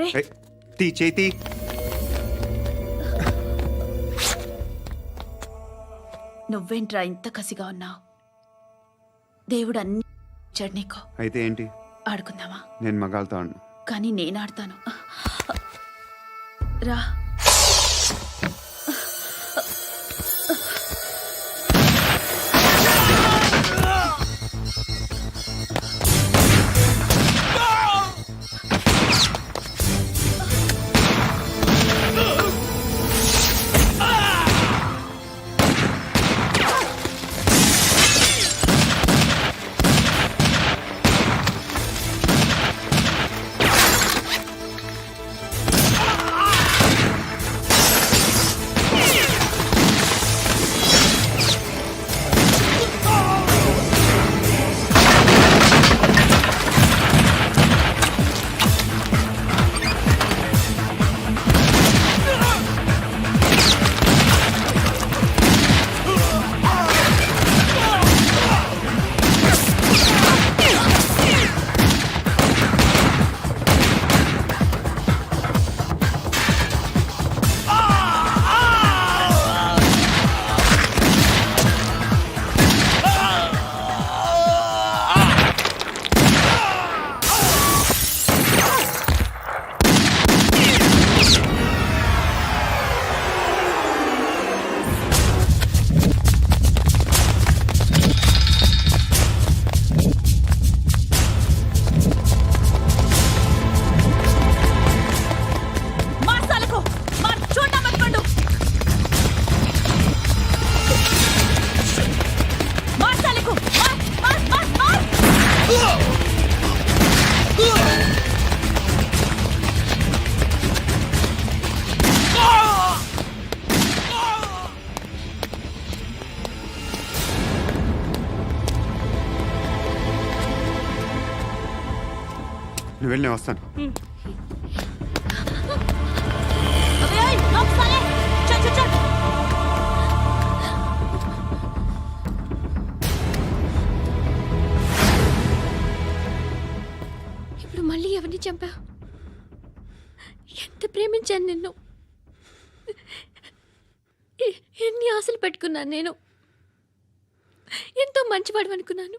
ఏయ్, తీ చేతి నువ్వేంట్రా ఇంత కసిగా ఉన్నావు? దేవుడు అన్ని ఇచ్చాడు నీకు. అయితే ఏంటి? ఆడుకుందామా? నేను మగాళ్ళతో ఆడను. కానీ నేను ఆడతాను. రా. వెళ్ళి వస్తాను. ఇప్పుడు మళ్ళీ ఎవరిని చంపా ఎంత ప్రేమించాను నిన్ను? ఎన్ని ఆశలు పెట్టుకున్నాను నేను? ఎంతో మంచి అనుకున్నాను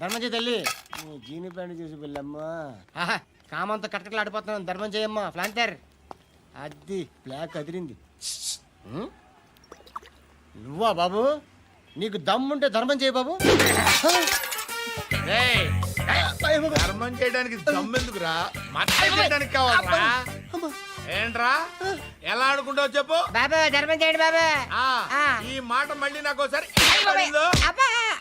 ధర్మం తల్లి. నీ జీని ప్యాంట్ చూసి వెళ్ళమ్మా ఆహా కామంతో కటకట్లు ఆడిపోతున్నాను ధర్మం చేయమ్మా ఫ్లాంటర్ అది బ్లాక్ అదిరింది? నువ్వా బాబు? నీకు దమ్ముంటే ధర్మం చేయి బాబు. ఏయ్, ధర్మం చేయడానికి దమ్మెందుకురా మచ్చ చేయడానికి కావాలరా? ఏంట్రా? ఎలా ఆడుకుంటావు చెప్పు. బాబా ధర్మం చేయండి బాబా. ఆ, ఈ మాట మళ్ళీ నాకు ఒకసారి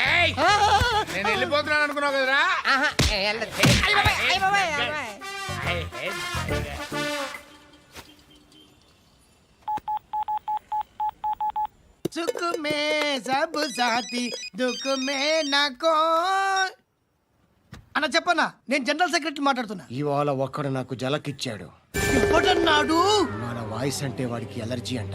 ఏయ్ నేను వెళ్ళిపోతున్నాను అనుకున్నావు కదరా? అన్న చెప్పన్నా నేను జనరల్ సెక్రటరీ మాట్లాడుతున్నా. ఇవాళ ఒక్కడు నాకు జలకిచ్చాడు. ఎవడన్నాడు? మన వాయిస్ అంటే వాడికి ఎలర్జీ అంట.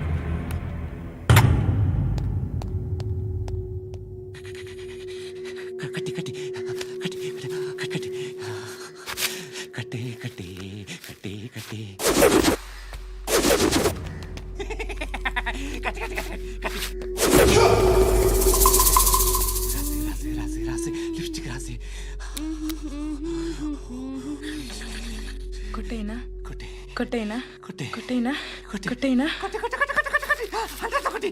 లిప్స్టిక్ రాసి కొట్టేనా కొట్టి కొట్టేనా కొట్టి కొట్టేనా కొట్టి. కొట్టేనా కొట్టి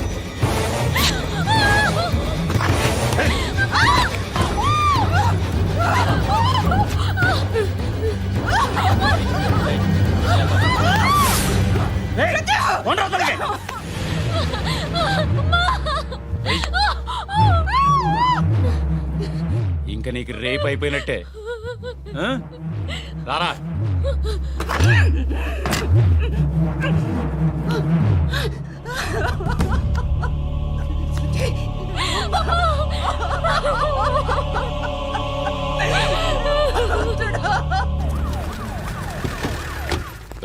రారా.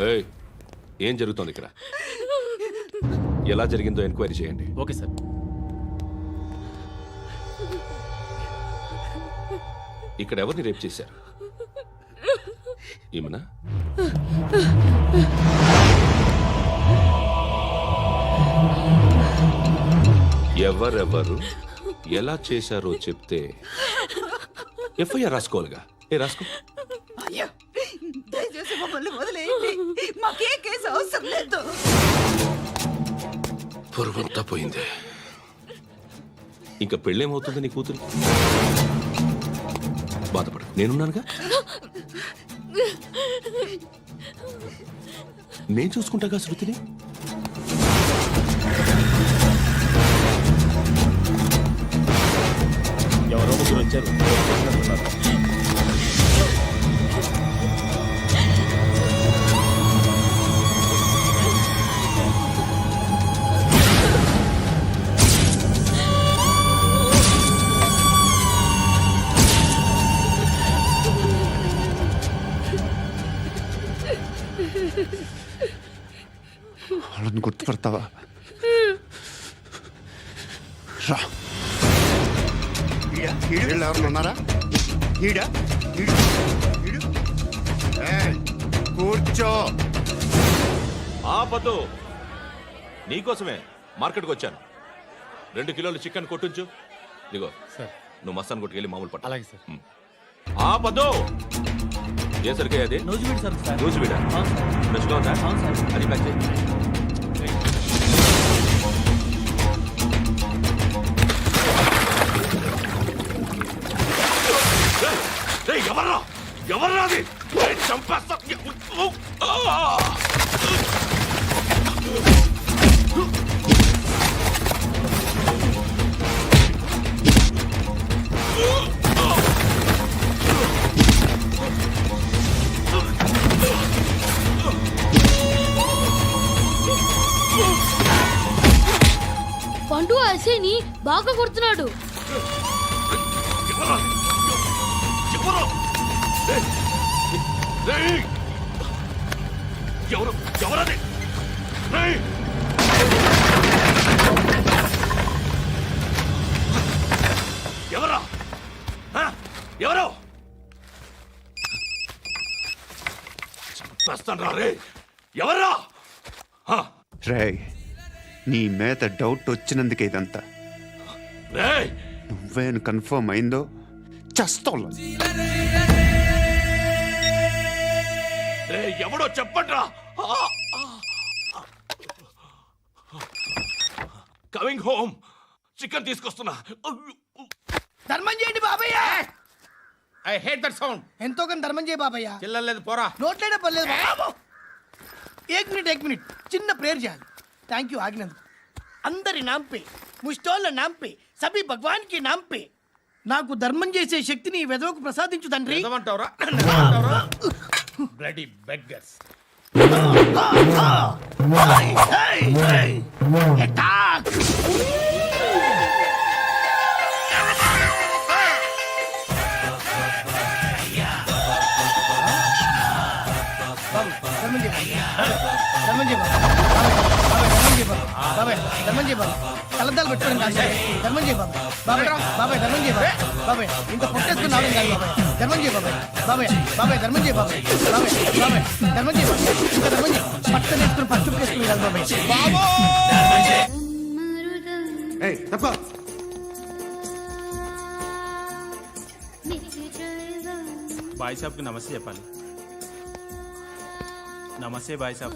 ఏయ్, ఏం జరుగుతోంది ఇక్కడ? ఎలా జరిగిందో ఎంక్వైరీ చేయండి. Okay sir. ఇక్కడ ఎవరిని రేప్ చేశారు? ఈమెనా ఎవరెవరు ఎలా చేశారో చెప్తే ఎఫ్ఐఆర్ రాసుకోవాలిగా. ఏ రాసుకో. అయ్యో దయచేసి మమ్మల్ని వదిలేయండి. మాకే కేసు అవసరం లేదు. పొరుగుంతా పోయింది. ఇంకా పెళ్ళేమవుతుంది నీ కూతురు? బాధపడు నేనున్నానుగా? నేను చూసుకుంటాగా శృతిని? ఎవరో ముగ్గురు వచ్చారు. నీకోసమే మార్కెట్కి వచ్చాను రెండు కిలోలు చికెన్ కొట్టుంచు ఇదిగో సార్ నువ్వు మస్తాన్ కొట్టుకెళ్ళి మామూలు పట్టు అలాగే సార్ ఆపద్దు ఏ సరికే అది నూజివీడు సార్ సార్ రోజు వీడా ఫ్రెష్గా ఉందా అది ప్యాక్ చేయి ఎవర్రా ఎవర్రా అది రేయ్, చంపేస్తా అసేని బాగా కొడుతున్నాడు. ఎవరా? ఎవరు? ఎవరు? ఎవరది చంపేస్తాను రే నీ మీద డౌట్ వచ్చినందుకే ఇదంతా. రేయ్ నువ్వేను కన్ఫర్మ్ అయిందో చస్తావు రే ఎవడో చెప్పట్రా కమింగ్ హోమ్ చికెన్ తీసుకొస్తున్నా. ధర్మం చేయండి బాబయ్య. ఐ హేట్ దట్ సౌండ్ ఎంతో కొంత ధర్మం చేయ బాబయ్య. చిల్లలేదు పోరా. నోట్లేనే పర్లేదు బాబు? ఏక్ మినిట్ ఏక్ మినిట్ చిన్న ప్రేయర్ చేయాలి. థ్యాంక్ యూ ఆగినందుకు అందరి నాంపే ముష్టోళ్ళ నాంపే సభి భగవాన్కి నాంపే నాకు ధర్మం చేసే శక్తిని వెదవకు ప్రసాదించు తండ్రి ధర్మం చేయి. ధర్మం చేయి బాబు. బాబాయ్, ధర్మం చేయి బాబాయ్, పెట్టుకోవడం కాదు ధర్మం బాబాయ్. బాబాయ్, బాబాయ్, ధర్మం బాబాయ్. బాబాయ్, ఇంత పొట్టేసుకుని రావడం కాదు బాబాయ్. ధర్మం బాబాయ్. బాబాయ్, బాబాయ్, ధర్మం బాబాయ్. బాబాయ్, బాబాయ్, ధర్మం బాబాయ్. ఇంకా ధర్మం పట్టణ వేసుకుని పట్టు వేసుకుని కాదు బాబాయ్. తప్ప బాయ్ సాబ్కి నమస్తే చెప్పాలి నమస్తే బాయ్ సాబ్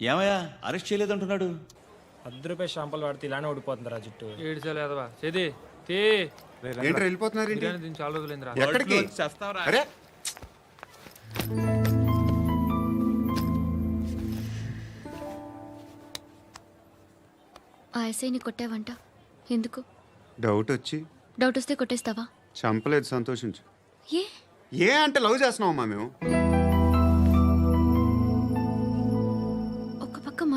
ఏమయ్యా? అరెస్ట్ చేయలేదంటున్నాడు. పది రూపాయలు షాంపులు వాడితే ఇలానే ఓడిపోతుంది రా జుట్టు. ఏంట్రా ఏంటి? వెళ్ళిపోతున్నారు ఏంటి ఎక్కడికి? అరే! ఆ ఎస్ఐని కొట్టావంట. ఎందుకు? డౌట్ వచ్చి. డౌట్ వస్తే కొట్టేస్తావా? చంపలేదు సంతోషించు. ఏ? ఏ అంటే లవ్ చేస్తున్నావమ్మా మేము?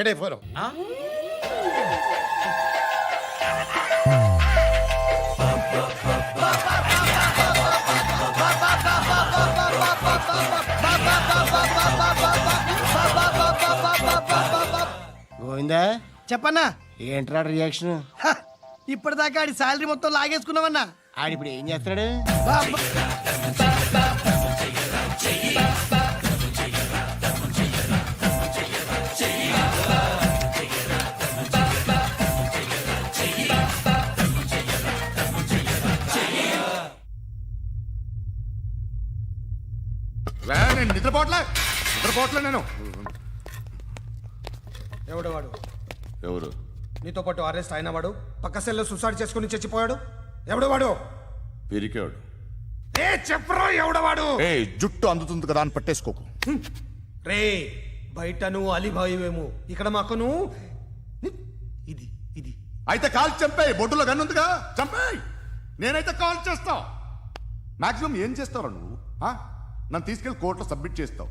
పెట్టే ఫోను గోవిందా? చెప్పన్నా? ఏంట్రా రియాక్షన్ హ, ఇప్పటిదాకా ఆడి శాలరీ మొత్తం లాగేసుకున్నావన్నా. ఆడిప్పుడు ఏం చేస్తున్నాడు? నిద్రపోవట్లే నేను? ఎవడు వాడు? ఎవరు? నీతో పాటు అరెస్ట్ అయిన వాడు పక్క సెల్లో సుసైడ్ చేసుకుని చచ్చిపోయాడు. ఎవడు వాడు? పిరికాడు ఏ చెప్పరా ఎవడవాడు ఏ జుట్టు అందుతుంది కదా అని పట్టేసుకోకు. రే బయట నువ్వు అలీబాయివేమో ఇక్కడ మాకు నువ్వు ఇది ఇది. అయితే కాల్ చంపేయి బొడ్డులో గన్నుందిగా చంపేయి! నేనైతే కాల్ చేస్తా. మాక్సిమం ఏం చేస్తావు నువ్వు? ఆ? నన్ను తీసుకెళ్ళి కోర్టులో సబ్మిట్ చేస్తావు.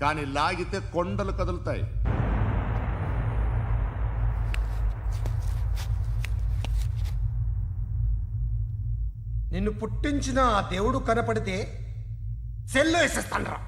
కానీ లాగితే కొండలు కదులుతాయి. నిన్ను పుట్టించిన ఆ దేవుడు కనపడితే సెల్లో వేసేస్తాను రా